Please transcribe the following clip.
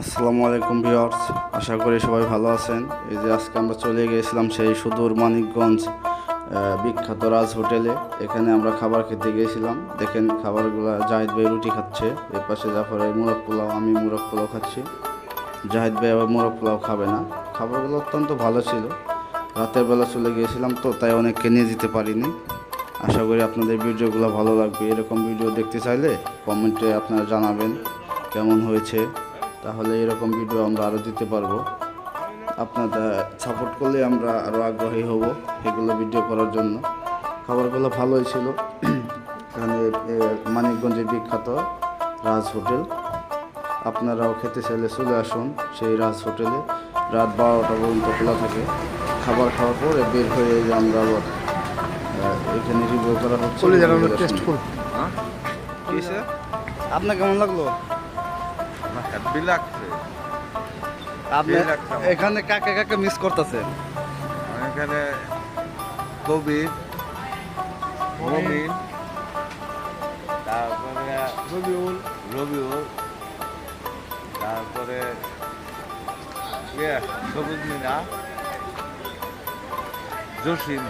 আসসালামু আলাইকুম ভিউয়ার্স, আশা করি সবাই ভালো আছেন। এই যে আজকে আমরা চলে গিয়েছিলাম সেই সুদূর মানিকগঞ্জ বিখ্যাত রাজ হোটেলে। এখানে আমরা খাবার খেতে গিয়েছিলাম। দেখেন খাবারগুলো জাহিদ ভাই রুটি খাচ্ছে। এর পাশে জাফর মুরগ পোলাও, আমি মুরগ পোলাও খাচ্ছি। জাহিদ ভাই আবার মুরগ পোলাও খাবে না। খাবারগুলো অত্যন্ত ভালো ছিল। রাতের বেলা চলে গিয়েছিলাম তো, তাই অনেককে নিয়ে যেতে পারিনি। আশা করি আপনাদের ভিডিওগুলো ভালো লাগবে। এরকম ভিডিও দেখতে চাইলে কমেন্টে আপনারা জানাবেন কেমন হয়েছে। তাহলে এরকম ভিডিও আমরা আরও দিতে পারব। আপনারা সাপোর্ট করলে আমরা আরও আগ্রহী হব এগুলো ভিডিও করার জন্য। খাবারগুলো ভালোই ছিল। এখানে মানিকগঞ্জের বিখ্যাত রাজ হোটেল। আপনারাও খেতে চাইলে চলে আসুন সেই রাজ হোটেলে। রাত বারোটা পর্যন্ত খোলা থাকে। খাবার খাওয়ার পরে বের হয়ে যে আমরা আবার এখানে রিভিউ করা হচ্ছে। শুনুন। আপনার কেমন লাগল? আপনি এখানে কাকে কাকে মিস করতেছেন? এখানে কবির মমিন তারপরে রবিউল। রবিউল তারপরে ইয়ে সবুজ মিনা জসিম।